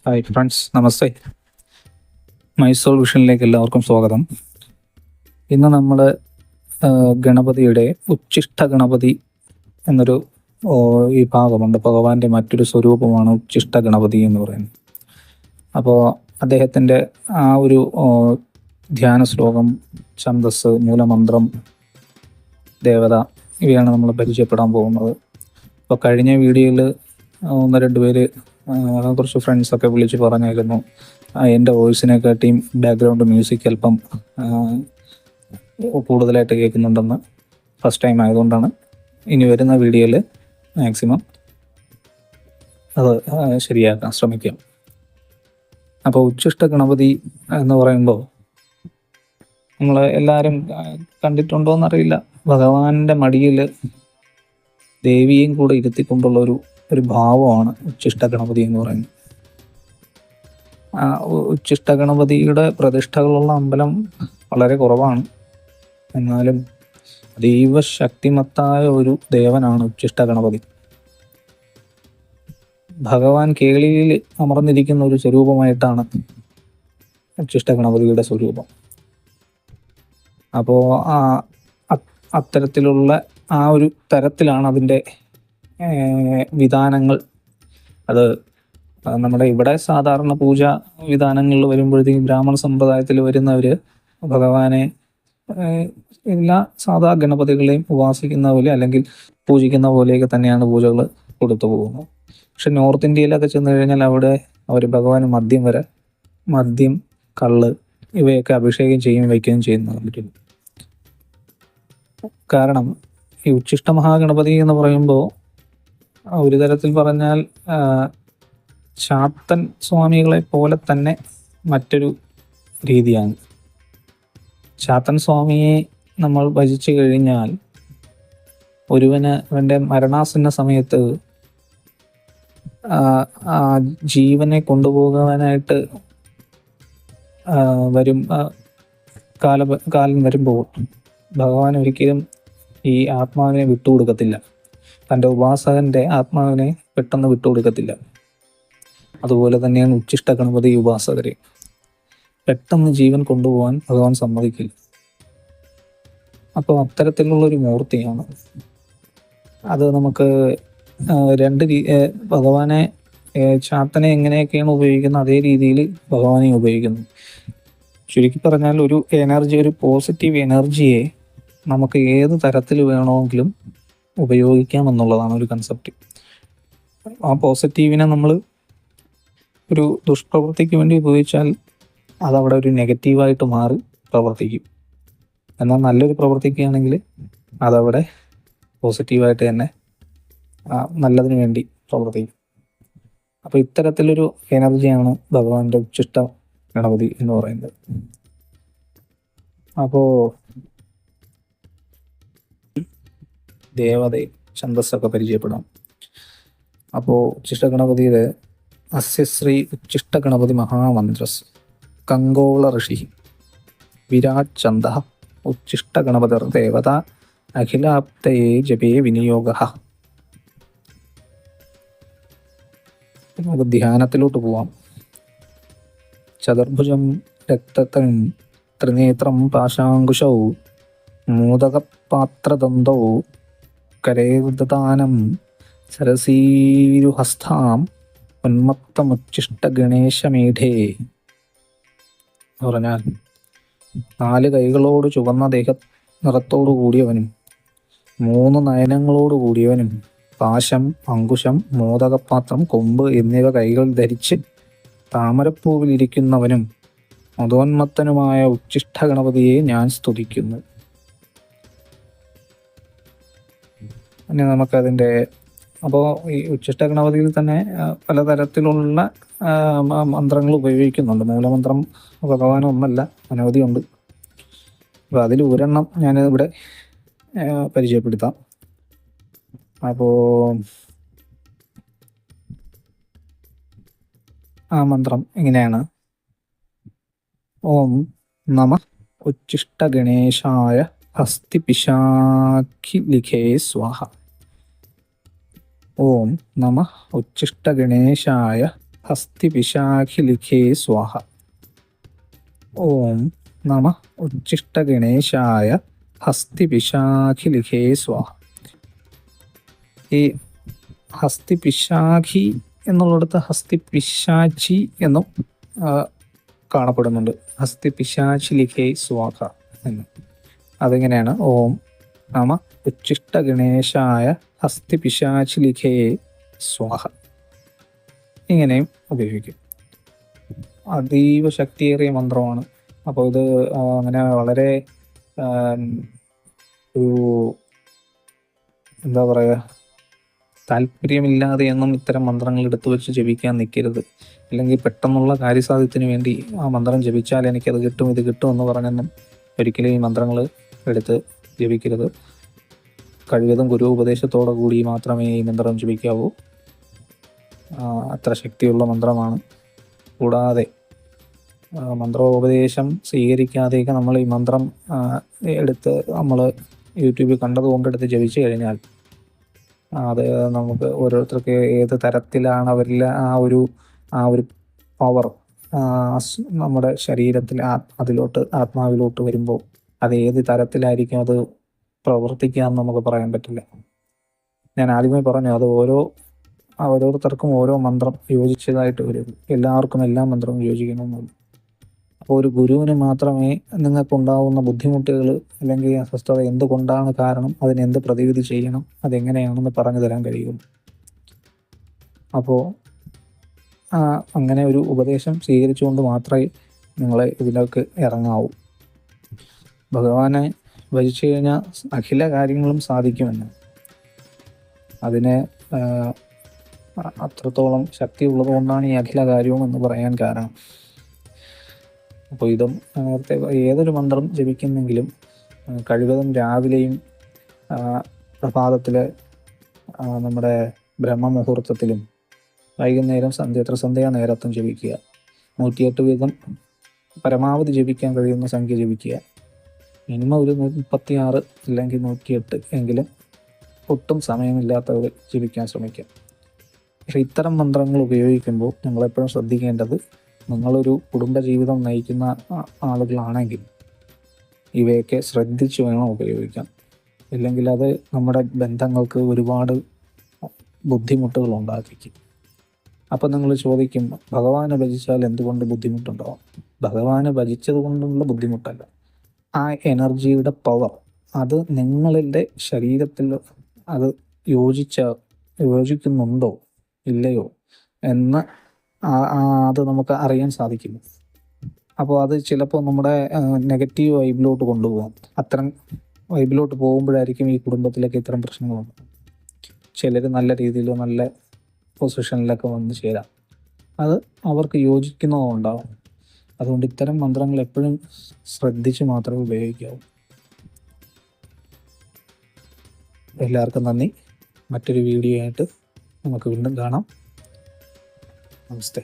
Hi friends നമസ്തേ മൈസൂർ വിഷനിലേക്ക് എല്ലാവർക്കും സ്വാഗതം. ഇന്ന് നമ്മൾ ഗണപതിയുടെ ഉച്ഛിഷ്ട ഗണപതി എന്നൊരു ഈ ഭാഗമുണ്ട്. ഭഗവാന്റെ മറ്റൊരു സ്വരൂപമാണ് ഉച്ഛിഷ്ട ഗണപതി എന്ന് പറയുന്നത്. അപ്പോൾ അദ്ദേഹത്തിന്റെ ആ ഒരു ധ്യാന ശ്ലോകം ഛന്ദസ് മൂലമന്ത്രം ദേവത ഇവയാണ് നമ്മൾ പരിചയപ്പെടാൻ പോകുന്നത്. അപ്പോൾ കഴിഞ്ഞ വീഡിയോയിൽ ഒന്ന് രണ്ട് പേര് കുറച്ച് ഫ്രണ്ട്സൊക്കെ വിളിച്ച് പറഞ്ഞായിരുന്നു. എന്റെ വോയിസിനെക്കാട്ടിയും ബാക്ക്ഗ്രൗണ്ട് മ്യൂസിക് അല്പം കൂടുതലായിട്ട് കേൾക്കുന്നുണ്ടെന്ന് ഫസ്റ്റ് ടൈം ആയതുകൊണ്ടാണ്. ഇനി വരുന്ന വീഡിയോയിൽ മാക്സിമം അത് ശരിയാക്കാൻ ശ്രമിക്കാം. അപ്പോൾ ഉച്ഛിഷ്ട ഗണപതി എന്ന് പറയുമ്പോൾ നമ്മൾ എല്ലാവരും കണ്ടിട്ടുണ്ടോ എന്നറിയില്ല ഭഗവാന്റെ മടിയിൽ ദേവിയെയും കൂടെ ഇരുത്തിക്കൊണ്ടുള്ള ഒരു ഭാവമാണ് ഉച്ഛിഷ്ട ഗണപതി എന്ന് പറയുന്നത്. ഉച്ചിഷ്ട ഗണപതിയുടെ പ്രതിഷ്ഠകളുള്ള അമ്പലം വളരെ കുറവാണ്. എന്നാലും അതീവ ശക്തിമത്തായ ഒരു ദേവനാണ് ഉച്ഛിഷ്ട ഗണപതി. ഭഗവാൻ കേളിയിൽ അമർന്നിരിക്കുന്ന ഒരു സ്വരൂപമായിട്ടാണ് ഉച്ഛിഷ്ട ഗണപതിയുടെ സ്വരൂപം. അപ്പോൾ ആ അത്തരത്തിലുള്ള ആ ഒരു തരത്തിലാണ് അതിന്റെ വിധാനങ്ങൾ. അത് നമ്മുടെ ഇവിടെ സാധാരണ പൂജ വിധാനങ്ങളിൽ വരുമ്പോഴത്തേക്കും ബ്രാഹ്മണ സമ്പ്രദായത്തിൽ വരുന്നവർ ഭഗവാനെ എല്ലാ സാധാ ഗണപതികളെയും ഉപാസിക്കുന്ന പോലെ അല്ലെങ്കിൽ പൂജിക്കുന്ന പോലെയൊക്കെ തന്നെയാണ് പൂജകൾ കൊടുത്തു പോകുന്നത്. പക്ഷെ നോർത്ത് ഇന്ത്യയിലൊക്കെ ചെന്ന് കഴിഞ്ഞാൽ അവിടെ അവർ ഭഗവാന് മദ്യം വരെ മദ്യം കള്ള് ഇവയൊക്കെ അഭിഷേകം ചെയ്യും വയ്ക്കുകയും ചെയ്യുന്നത് കാരണം ഈ ഉച്ഛിഷ്ട മഹാഗണപതി എന്ന് പറയുമ്പോൾ ഒരു തരത്തിൽ പറഞ്ഞാൽ ചാത്തൻ സ്വാമികളെ പോലെ തന്നെ മറ്റൊരു രീതിയാണ്. ചാത്തൻ സ്വാമിയെ നമ്മൾ ഭജിച്ചു കഴിഞ്ഞാൽ ഒരുവന് അവന്റെ മരണാസന്ന സമയത്ത് ആ ജീവനെ കൊണ്ടുപോകാനായിട്ട് വരും കാല കാലം വരുമ്പോൾ ഭഗവാൻ ഒരിക്കലും ഈ ആത്മാവിനെ വിട്ടുകൊടുക്കത്തില്ല. തന്റെ ഉപാസകന്റെ ആത്മാവിനെ പെട്ടെന്ന് വിട്ടുകൊടുക്കത്തില്ല. അതുപോലെ തന്നെയാണ് ഉച്ചിഷ്ട ഗണപതി ഉപാസകരെ. പെട്ടെന്ന് ജീവൻ കൊണ്ടുപോകാൻ ഭഗവാൻ സമ്മതിക്കില്ല. അപ്പോൾ അത്തരത്തിലുള്ള ഒരു മൂർത്തിയാണ്. അത് നമുക്ക് രണ്ട് രീ ഭഗവാനെ ചാത്തനെ എങ്ങനെയൊക്കെയാണ് ഉപയോഗിക്കുന്നത് അതേ രീതിയിൽ ഭഗവാനെ ഉപയോഗിക്കുന്നു. ചുരുക്കി പറഞ്ഞാൽ ഒരു എനർജി ഒരു പോസിറ്റീവ് എനർജിയെ നമുക്ക് ഏത് തരത്തിൽ വേണമെങ്കിലും ഉപയോഗിക്കാം എന്നുള്ളതാണ് ഒരു കൺസെപ്റ്റ് ആ പോസിറ്റീവിനെ നമ്മൾ ഒരു ദുഷ്പ്രവൃത്തിക്ക് വേണ്ടി ഉപയോഗിച്ചാൽ അതവിടെ ഒരു നെഗറ്റീവായിട്ട് മാറി പ്രവർത്തിക്കും. എന്നാൽ നല്ലൊരു പ്രവർത്തിക്കുകയാണെങ്കിൽ അതവിടെ പോസിറ്റീവായിട്ട് തന്നെ നല്ലതിന് വേണ്ടി പ്രവർത്തിക്കും. അപ്പോൾ ഇത്തരത്തിലൊരു എനർജിയാണ് ഭഗവാന്റെ ഉച്ചിഷ്ട ഗണപതി എന്ന് പറയുന്നത്. അപ്പോൾ ദേവതയെ ഛന്ദസ്സൊക്കെ പരിചയപ്പെടാം. അപ്പോൾ ഗണപതിയുടെ അസ്യശ്രീ ഉച്ചിഷ്ട ഗണപതി മഹാമന്ത്രസ് കങ്കോള ഋഷി വിരാട് ചന്ദ ഉച്ചിഷ്ട ഗണപതിർ ദേവത അഖിലാപ്തയെ ജപേ വിനിയോഗ. നമുക്ക് ധ്യാനത്തിലോട്ട് പോവാം. ചതുർഭുജം രക്തത്തൻ ത്രിനേത്രം പാശാങ്കുശൗ മോദകപാത്രദന്തൗ കരേദാനം സരസീരുഹസ്ഥാം ഉന്മത്തമുച്ചിഷ്ടഗണേശമേധേ എന്ന് പറഞ്ഞാൽ നാല് കൈകളോട് ചുവന്ന ദേഹ നിറത്തോടു കൂടിയവനും മൂന്ന് നയനങ്ങളോട് കൂടിയവനും പാശം അങ്കുശം മോദകപാത്രം കൊമ്പ് എന്നിവ കൈകൾ ധരിച്ച് താമരപ്പൂവിലിരിക്കുന്നവനും മതോന്മത്തനുമായ ഉച്ചിഷ്ട ഗണപതിയെ ഞാൻ സ്തുതിക്കുന്നു. ഇനി നമുക്കതിന്റെ അപ്പോൾ ഈ ഉച്ചിഷ്ട ഗണപതിയിൽ തന്നെ പലതരത്തിലുള്ള മന്ത്രങ്ങൾ ഉപയോഗിക്കുന്നുണ്ട്. മൂലമന്ത്രം ഭഗവാൻ ഒന്നല്ല അനവധിയുണ്ട് അപ്പോൾ അതിൽ ഒരെണ്ണം ആ, പരിചയപ്പെടുത്താം. അപ്പോൾ ആ മന്ത്രം ഇങ്ങനെയാണ്. ഓം നമ ഉച്ചിഷ്ട ഗണേശായ ഹസ്തി പിശാഖി ലിഖേ സ്വാഹ. ഓം നമ ഉച്ചിഷ്ട ഗണേശായ ഹസ്തിപിശാഖിലിഖേ സ്വാഹ. ഓം നമ ഉച്ഛിഷ്ടഗണേശായ ഹസ്തിപിശാഖിലിഖേ സ്വാഹ. ഈ ഹസ്തിപിശാഖി എന്നുള്ളിടത്ത് ഹസ്തിപിശാചി എന്നും കാണപ്പെടുന്നുണ്ട്. ഹസ്തിപിശാചിലിഖേ സ്വാഹ എന്ന്. അതെങ്ങനെയാണ്? ഓം നമ ഉച്ഛിഷ്ടഗണേശായ ഹസ്തിപിശാചിലിഖേ സ്വാഹ. ഇങ്ങനെയും ഉപയോഗിക്കും. അതീവ ശക്തിയേറിയ മന്ത്രമാണ്. അപ്പോൾ ഇത് അങ്ങനെ വളരെ ഒരു എന്താ പറയുക താല്പര്യമില്ലാതെയൊന്നും ഇത്തരം മന്ത്രങ്ങൾ എടുത്തു വെച്ച് ജപിക്കാൻ നിൽക്കരുത് അല്ലെങ്കിൽ പെട്ടെന്നുള്ള കാര്യസാധ്യത്തിന് വേണ്ടി ആ മന്ത്രം ജപിച്ചാൽ എനിക്കത് കിട്ടും ഇത് കിട്ടും എന്ന് പറഞ്ഞൊന്നും ഒരിക്കലും ഈ മന്ത്രങ്ങൾ എടുത്ത് ജപിക്കരുത്. കഴിവതും ഗുരു ഉപദേശത്തോടു കൂടി മാത്രമേ ഈ മന്ത്രം ജപിക്കാവൂ. അത്ര ശക്തിയുള്ള മന്ത്രമാണ്. കൂടാതെ മന്ത്രോപദേശം സ്വീകരിക്കാതെയൊക്കെ നമ്മൾ ഈ മന്ത്രം എടുത്ത് നമ്മൾ യൂട്യൂബിൽ കണ്ടത് കൊണ്ടെടുത്ത് ജപിച്ചു കഴിഞ്ഞാൽ അത് നമുക്ക് ഓരോരുത്തർക്ക് ഏത് തരത്തിലാണ് അവരിൽ ആ ഒരു ആ ഒരു പവർ നമ്മുടെ ശരീരത്തിൽ അതിലോട്ട് ആത്മാവിലോട്ട് വരുമ്പോൾ അത് ഏത് തരത്തിലായിരിക്കും അത് പ്രവർത്തിക്കുക എന്ന് നമുക്ക് പറയാൻ പറ്റില്ല. ഞാൻ ആദ്യമേ പറഞ്ഞു അത് ഓരോ ഓരോരുത്തർക്കും ഓരോ മന്ത്രം യോജിച്ചതായിട്ട് വരും. എല്ലാവർക്കും എല്ലാ മന്ത്രവും യോജിക്കണമെന്നില്ല അപ്പോൾ ഒരു ഗുരുവിന് മാത്രമേ നിങ്ങൾക്കുണ്ടാവുന്ന ബുദ്ധിമുട്ടുകൾ അല്ലെങ്കിൽ അസ്വസ്ഥത എന്തുകൊണ്ടാണ് കാരണം അതിനെന്ത് പ്രതിവിധി ചെയ്യണം അതെങ്ങനെയാണെന്ന് പറഞ്ഞു തരാൻ കഴിയും അപ്പോൾ അങ്ങനെ ഒരു ഉപദേശം സ്വീകരിച്ചുകൊണ്ട് മാത്രമേ നിങ്ങളെ ഇതിലേക്ക് ഇറങ്ങാവൂ. ഭഗവാനെ ഭജിച്ചു കഴിഞ്ഞാൽ അഖില കാര്യങ്ങളും സാധിക്കുമെന്ന്. അതിന് അത്രത്തോളം ശക്തി ഉള്ളതുകൊണ്ടാണ് ഈ അഖില കാര്യവും എന്ന് പറയാൻ കാരണം. അപ്പോൾ ഇതും നേരത്തെ ഏതൊരു മന്ത്രം ജപിക്കുന്നെങ്കിലും കഴിവതും രാവിലെയും പ്രഭാതത്തിൽ നമ്മുടെ ബ്രഹ്മമുഹൂർത്തത്തിലും വൈകുന്നേരം സന്ധ്യ ത്രിസന്ധ്യാ നേരത്തും ജപിക്കുക. നൂറ്റിയെട്ട് വീതം പരമാവധി ജപിക്കാൻ കഴിയുന്ന സംഖ്യ ജപിക്കുക. മിനിമം ഒരു മുപ്പത്തി ആറ് അല്ലെങ്കിൽ നൂറ്റിയെട്ട് എങ്കിലും ഒട്ടും സമയമില്ലാത്തവർ ജീവിക്കാൻ ശ്രമിക്കുക പക്ഷെ ഇത്തരം മന്ത്രങ്ങൾ ഉപയോഗിക്കുമ്പോൾ നിങ്ങളെപ്പോഴും ശ്രദ്ധിക്കേണ്ടത് നിങ്ങളൊരു കുടുംബജീവിതം നയിക്കുന്ന ആളുകളാണെങ്കിൽ ഇവയൊക്കെ ശ്രദ്ധിച്ചു വേണം ഉപയോഗിക്കാൻ. ഇല്ലെങ്കിൽ അത് നമ്മുടെ ബന്ധങ്ങൾക്ക് ഒരുപാട് ബുദ്ധിമുട്ടുകൾ ഉണ്ടാക്കിക്കും. അപ്പം നിങ്ങൾ ചോദിക്കും ഭഗവാനെ ഭജിച്ചാൽ എന്തുകൊണ്ട് ബുദ്ധിമുട്ടുണ്ടാവും? ഭഗവാനെ ഭജിച്ചത് കൊണ്ടുള്ള ബുദ്ധിമുട്ടല്ല. ആ എനർജിയുടെ പവർ അത് നിങ്ങളുടെ ശരീരത്തിൽ അത് യോജിച്ച യോജിക്കുന്നുണ്ടോ ഇല്ലയോ എന്ന് അത് നമുക്ക് അറിയാൻ സാധിക്കും അപ്പോൾ അത് ചിലപ്പോൾ നമ്മുടെ നെഗറ്റീവ് വൈബിലോട്ട് കൊണ്ടുപോകും. അത്തരം വൈബിലോട്ട് പോകുമ്പോഴായിരിക്കും ഈ കുടുംബത്തിലേക്ക് ഇത്തരം പ്രശ്നങ്ങളുണ്ട് ചിലർ നല്ല രീതിയിൽ നല്ല പൊസിഷനിലൊക്കെ വന്ന് ചേരാം. അത് അവർക്ക് യോജിക്കുന്നതുണ്ടാവും അതുകൊണ്ട് ഇത്തരം മന്ത്രങ്ങൾ എപ്പോഴും ശ്രദ്ധിച്ച് മാത്രമേ ഉപയോഗിക്കാവൂ. എല്ലാവർക്കും നന്ദി. മറ്റൊരു വീഡിയോ ആയിട്ട് നമുക്ക് വീണ്ടും കാണാം. നമസ്തേ.